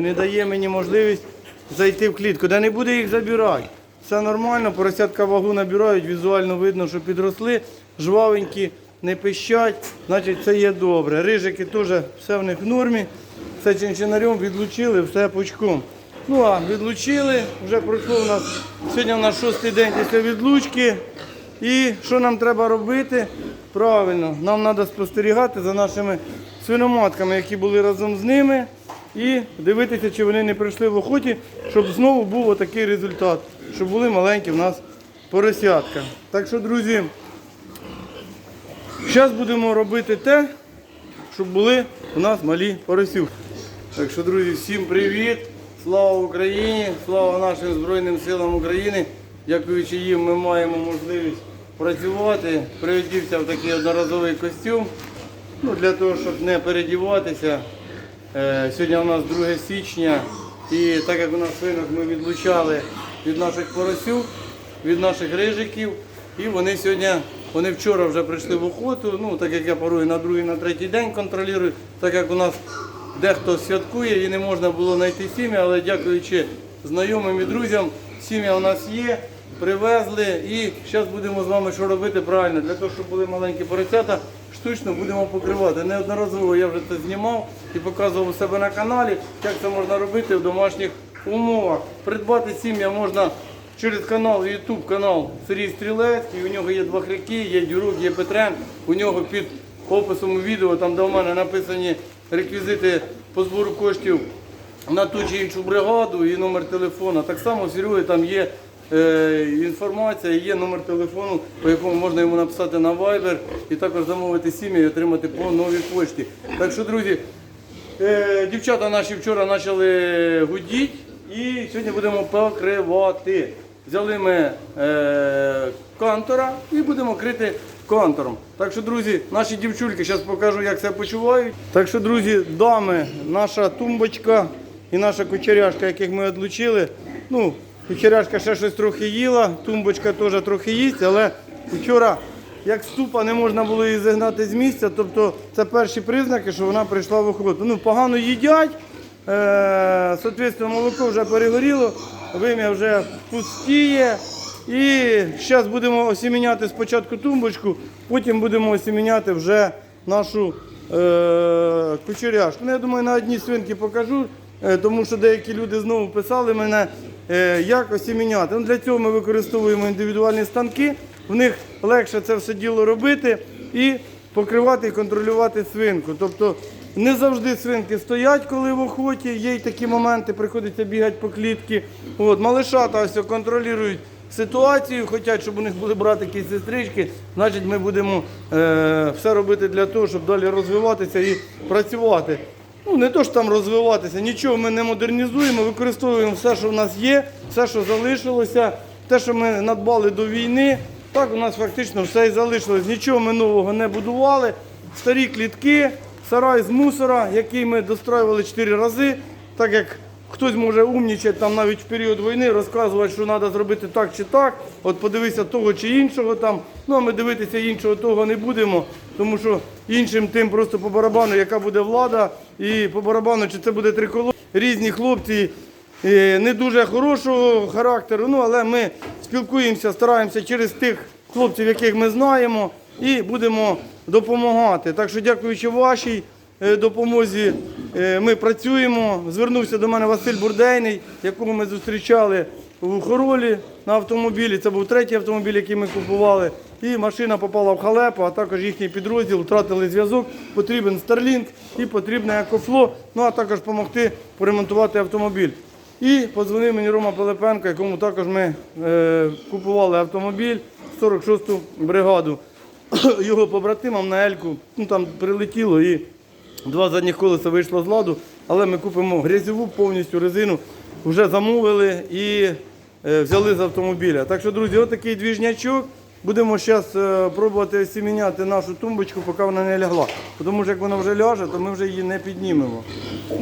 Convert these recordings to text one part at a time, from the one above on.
Не дає мені можливість зайти в клітку, де не буде їх забирати. Все нормально, поросятка вагу набирають, візуально видно, що підросли, жвавенькі, не пищать, значить це є добре. Рижики теж все в них в нормі. Все чинчинарем відлучили, все пучком. Ну а відлучили, вже пройшло у нас сьогодні у нас шостий день після відлучки. І що нам треба робити? Правильно, нам треба спостерігати за нашими свиноматками, які були разом з ними, і дивитися, чи вони не прийшли в охоті, щоб знову був отакий результат, щоб були маленькі в нас поросятка. Так що, друзі, зараз будемо робити те, щоб були у нас малі поросюки. Так що, друзі, всім привіт! Слава Україні! Слава нашим Збройним силам України! Дякуючи їм, ми маємо можливість працювати. Приведівся в такий одноразовий костюм. Ну, для того, щоб не передіватися. Е, Сьогодні у нас 2 січня. І так як у нас свинок ми відлучали від наших поросюк, від наших рижиків. І вони сьогодні, вони вчора вже прийшли в охоту. Ну, так як я порою на другий, на третій день контролюю, так як у нас дехто святкує і не можна було знайти сім'я, але дякуючи знайомим і друзям, сім'я у нас є, привезли і зараз будемо з вами що робити правильно. Для того, щоб були маленькі поросята, штучно будемо покривати. Неодноразово я вже це знімав і показував у себе на каналі, як це можна робити в домашніх умовах. Придбати сім'я можна через канал, YouTube канал Сергій Стрілецький. У нього є два хряки, є дюрук, є Петрен. У нього під описом відео, там де в мене написані реквізити по збору коштів на ту чи іншу бригаду і номер телефона. Так само в там є інформація, є номер телефону, по якому можна йому написати на Viber і також замовити сім'ю і отримати по новій пошті. Так що, друзі, е, дівчата наші вчора почали гудіти і сьогодні будемо покривати. Взяли ми е, кантора і будемо крити кантором. Так що, друзі, наші дівчульки, зараз покажу, як себе почувають. Так що, друзі, дами, наша тумбочка і наша кучеряшка, яких ми відлучили. Ну, кучеряшка ще щось трохи їла, тумбочка теж трохи їсть, але вчора, як ступа, не можна було її загнати з місця. Тобто це перші признаки, що вона прийшла в охоту. Ну, погано їдять. Е, Соответственно, молоко вже перегоріло, вим'я вже пустіє. І зараз будемо осіміняти спочатку тумбочку, потім будемо осіміняти вже нашу е, кучеряшку. Ну, я думаю, на одній свинки покажу, е, тому що деякі люди знову писали мене, е, як осіміняти. Ну, для цього ми використовуємо індивідуальні станки, в них легше це все діло робити і покривати і контролювати свинку. Тобто не завжди свинки стоять, коли в охоті. Є й такі моменти, приходиться бігати по клітці. От, малишата ось контролюють ситуацію, хочуть, щоб у них були братики і сестрички. Значить, ми будемо е, все робити для того, щоб далі розвиватися і працювати. Ну, не то, що там розвиватися, нічого ми не модернізуємо, використовуємо все, що в нас є, все, що залишилося, те, що ми надбали до війни. Так у нас фактично все і залишилось. Нічого ми нового не будували. Старі клітки, сарай з мусора, який ми достроювали 4 рази, так як хтось може умнічати там навіть в період війни, розказувати, що треба зробити так чи так. От подивися того чи іншого там. Ну а ми дивитися іншого того не будемо, тому що іншим тим просто по барабану, яка буде влада, і по барабану, чи це буде триколор. Різні хлопці не дуже хорошого характеру, ну але ми спілкуємося, стараємося через тих хлопців, яких ми знаємо, і будемо допомагати. Так що, дякуючи вашій е, допомозі, е, ми працюємо. Звернувся до мене Василь Бурдейний, якого ми зустрічали в Хоролі на автомобілі. Це був третій автомобіль, який ми купували. І машина попала в халепу, а також їхній підрозділ втратили зв'язок. Потрібен Starlink і потрібне екофло. Ну а також допомогти поремонтувати автомобіль. І подзвонив мені Рома Пилипенко, якому також ми е, купували автомобіль 46-ту бригаду. Його побратимам на Ельку ну, там прилетіло і два задніх колеса вийшло з ладу, але ми купимо грязьову повністю резину, вже замовили і е, взяли з автомобіля. Так що, друзі, отакий двіжнячок. Будемо зараз пробувати осіміняти нашу тумбочку, поки вона не лягла. Тому що як вона вже ляже, то ми вже її не піднімемо.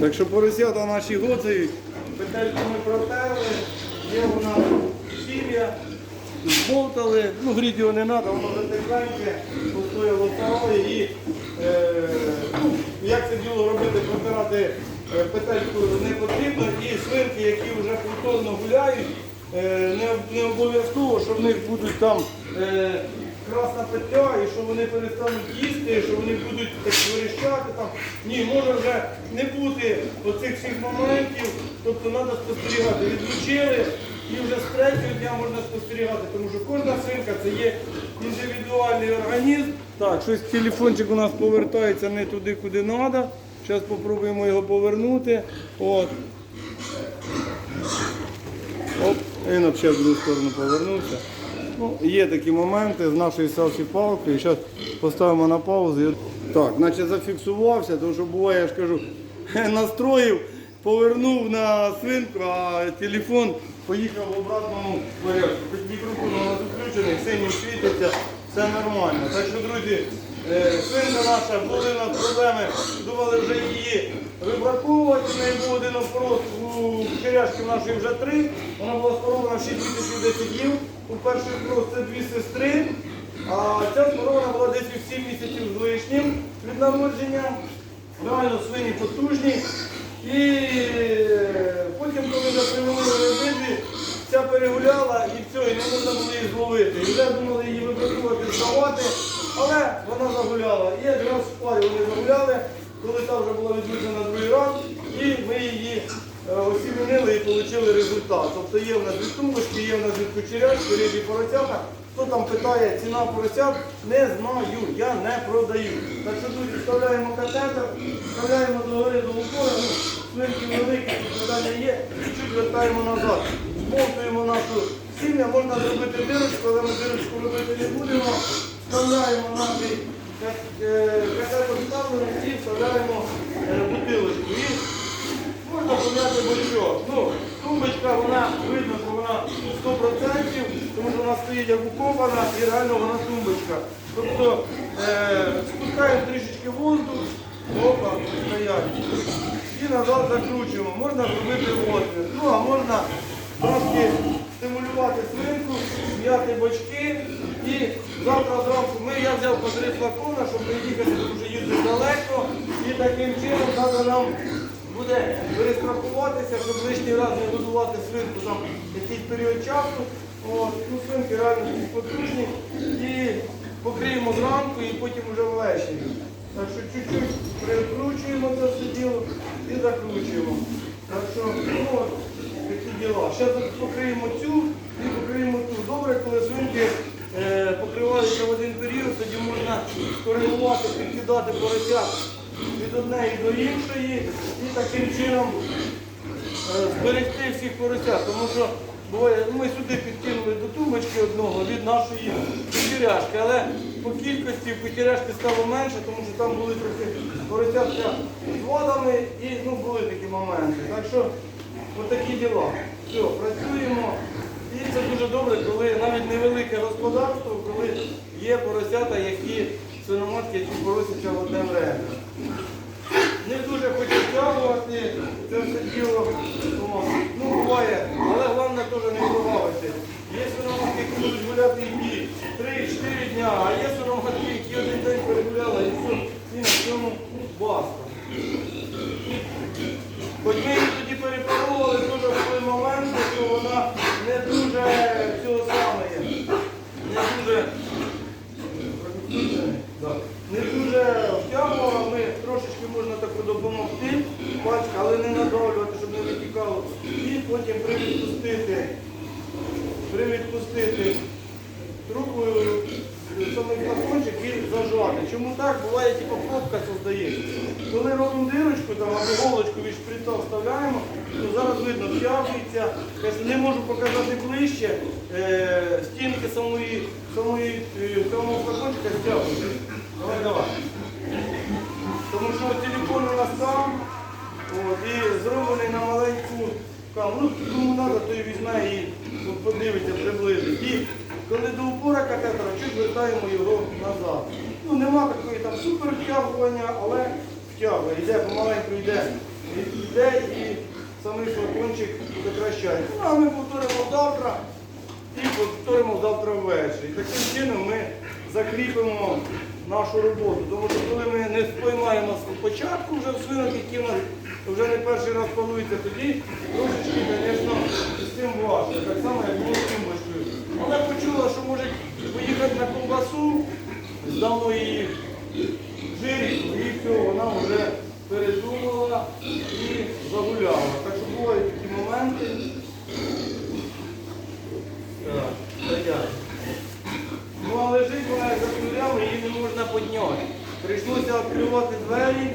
Так що поросята наші гоцають, петельку ми протерли, є у нас сім'я, зболтали, ну гріти його не треба, воно вже тепленьке, постояло второе і е, ну, як це діло робити, протирати е, петельку не потрібно, і свинки, які вже повторно гуляють, е, не, не обов'язково, що в них будуть там е, красна петля, і що вони перестануть їсти, і що вони будуть вирішати там. Ні, може вже не бути оцих всіх моментів, тобто треба спостерігати. Відлучили і вже з третього дня можна спостерігати, тому що кожна свинка це є індивідуальний організм. Так, щось телефончик у нас повертається не туди, куди треба. Зараз спробуємо його повернути. От. Оп, він взагалі в другу сторону повернувся. Ну, є такі моменти з нашою селфі-палкою. Зараз поставимо на паузу. Так, значить зафіксувався, тому що буває, я ж кажу, настроїв, повернув на свинку, а телефон поїхав в обратному порядку. Мікрофон у нас включений, синім світиться, все нормально. Так що, друзі, е, свинка наша, були у нас проблеми, думали вже її вибраковувати. В неї був один опрос у черяшки нашої вже три. Вона була спорована в 6 місяців 10 днів. У перший опрос це дві сестри. А ця спорована була десь у 7 місяців з лишнім від народження. Реально свині потужні. І е, потім, коли вже привели обидві, ця перегуляла і все, і не можна було її зловити. І вже думали її вибракувати, здавати, але вона загуляла. І якраз в парі вони загуляли, коли та вже була відведена другий раз, і ми її е, осімінили і отримали результат. Тобто є в нас від тумбочки, є в нас від кучерячки, рибі поросята. Хто там питає ціна поросят, не знаю, я не продаю. Так що тут вставляємо катетер, вставляємо до гори до упора, ну, свинки великі, питання є, чуть-чуть вертаємо назад. Змонтуємо нашу сім'я, можна зробити дирочку, але ми дирочку робити не будемо. Вставляємо наші е, катетер вставлений і вставляємо е, бутилочку. І Можна пом'яти. Ну, тумбочка, вона видно, що вона 100%, тому що вона стоїть як укопана і реально вона тумбочка. Тобто е, спускаємо трішечки воздух, опа, стоять. І назад закручуємо. Можна зробити отвір. Ну, а можна трошки стимулювати свинку, м'яти бочки. І завтра зранку ми, я взяв по три флакона, щоб приїхати, тому що їздить далеко. І таким чином треба нам буде перестрахуватися, щоб лишній раз не годувати свинку там якийсь період часу. От, ну, свинки реально потужні і покриємо зранку і потім вже ввечері. Так що чуть-чуть прикручуємо це все діло і закручуємо. Так що ну, такі діла. Зараз покриємо цю і покриємо ту. Добре, коли свинки е, покриваються в один період, тоді можна коригувати, підкидати поросят від однієї до іншої і таким чином е, зберегти всіх поросят. Тому що буває, ми сюди підкинули до тумбочки одного від нашої кучеряшки, але по кількості в кучеряшки стало менше, тому що там були трохи поросятка з водами і ну, були такі моменти. Так що отакі діла. Все, працюємо. І це дуже добре, коли навіть невелике господарство, коли є поросята, які свиноматки, які поросяться в одне время. Не дуже хочу втягувати це все діло. Ну, буває, але головне теж не вбивати. Є свиноматки, які будуть гуляти і 3-4 дня, а є свиноматки, які один день перегуляли і все, і на цьому баста. Хоч ми її тоді перепаровували, дуже були моменти, що вона не дуже цього саме, не дуже Да. Не дуже втягувала, ми трошечки можна так допомогти, пачка, але не надавлювати, щоб не витікало. І потім привідпустити, привідпустити трубою е, самий флакончик і зажати. Чому так? Буває, типу, пробка создається. Коли робимо дирочку там, або голочку від шприца вставляємо, то зараз видно, втягується. Не можу показати ближче, е, стінки самої, самої, е, самого флакончика стягуються. Давай, давай. Тому що телефон у нас там от, і зроблений на маленьку камеру. Ну, кому треба, той візьме і подивиться, приблизить. І коли до упора катетера, чуть вертаємо його назад. Ну, нема такої там супер втягування, але втягує. Йде помаленьку, йде, йде і самий флакончик покращається. Ну, а ми повторимо завтра і повторимо завтра ввечері. Таким чином ми закріпимо нашу роботу. Тому що коли ми не споймаємо спочатку вже в свинок, які в нас вже не перший раз палується, тоді трошечки, звісно, з цим важко, так само, як було з тумбочкою. Але почула, що може поїхати на ковбасу, здало її жирі, і все, вона вже передумала і загуляла. Так що бувають такі моменти. Так, стоять. Ну а лежить вона як за кнурями, її не можна підняти. Відкривати двері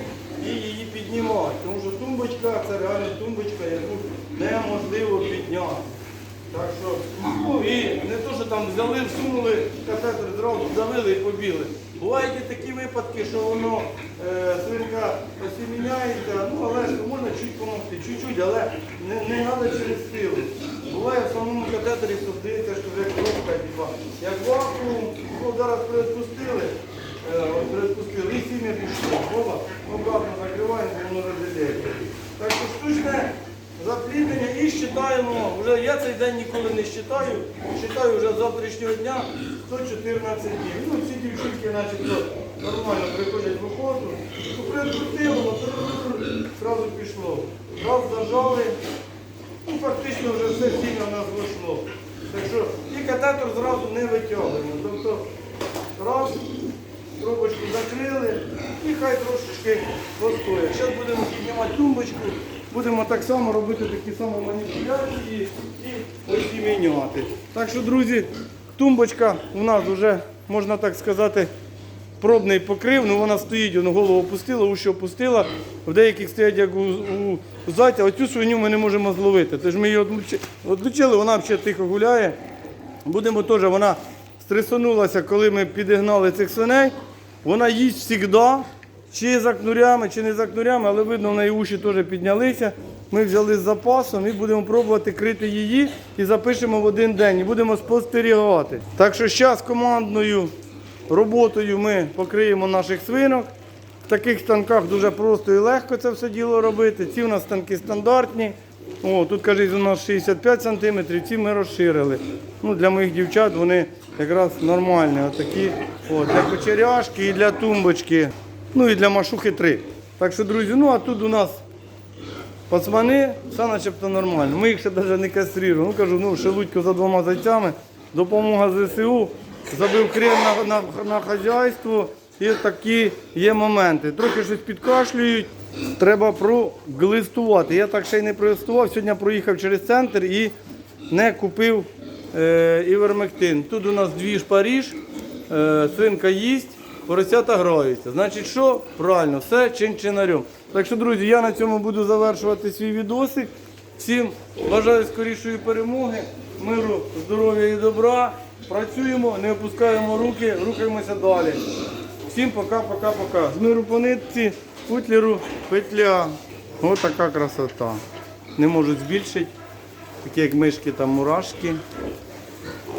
і її піднімати. Тому що тумбочка це реально тумбочка, яку неможливо підняти. Так що, ну і не то, що там взяли, всунули катетер, зразу завили і побігли. Бувають і такі випадки, що воно е, свинка осіміняється, ну але ж можна чуть помогти, чуть-чуть, але не, не треба через силу. Буває в самому катетері, що здається, що вже коробка, як вакуум, ну, зараз передпустили, е, от передпустили, і сім'я пішло, Вова, обратно закриваємо, воно розделяється. Так що штучне запліднення і считаємо, вже я цей день ніколи не считаю, считаю вже з завтрашнього дня 114 днів. Ну, всі дівчинки начебто нормально приходять в охоту, то прикрутило, одразу пішло. Раз зажали, ну фактично вже все сильно нас вийшло. Так що і катетор зразу не витягуємо. Тобто раз, трубочку закрили і хай трошечки постоять. Зараз будемо піднімати тумбочку, будемо так само робити такі самі маніпуляції і осіміняти. Так що, друзі, тумбочка у нас вже, можна так сказати, пробний покрив, ну вона стоїть, воно голову опустила, уші опустила. В деяких стоять як у, у, зайця. Оцю свиню ми не можемо зловити. Тож ми її одлучили, вона взагалі тихо гуляє. Будемо теж, вона стресонулася, коли ми підігнали цих свиней. Вона їсть завжди, чи за кнурями, чи не за кнурями, але видно, в неї уші теж піднялися. Ми взяли з запасом і будемо пробувати крити її і запишемо в один день. І будемо спостерігати. Так що зараз командною роботою ми покриємо наших свинок. В таких станках дуже просто і легко це все діло робити. Ці у нас станки стандартні. О, тут, кажуть, у нас 65 см, ці ми розширили. Ну, для моїх дівчат вони якраз нормальні. Отакі, от, для кочеряшки і для тумбочки. Ну і для машухи 3. Так що, друзі, ну а тут у нас пацмани, все начебто нормально. Ми їх ще навіть не кастрируємо. Ну кажу, ну шелудько за двома зайцями, допомога ЗСУ, забив крем на, на, на хазяйство. І такі є моменти. Трохи щось підкашлюють, треба проглистувати. Я так ще й не проглистував. Сьогодні проїхав через центр і не купив е, івермектин. Тут у нас дві ж Паріж, е, свинка їсть, поросята граються. Значить, що? Правильно, все чин-чинарем. Так що, друзі, я на цьому буду завершувати свій відосик. Всім бажаю скорішої перемоги, миру, здоров'я і добра. Працюємо, не опускаємо руки, рухаємося далі. Всім пока-пока-пока. З миру по нитці, путлеру, петля. Ось така красота. Не можуть збільшити. Такі як мишки там мурашки.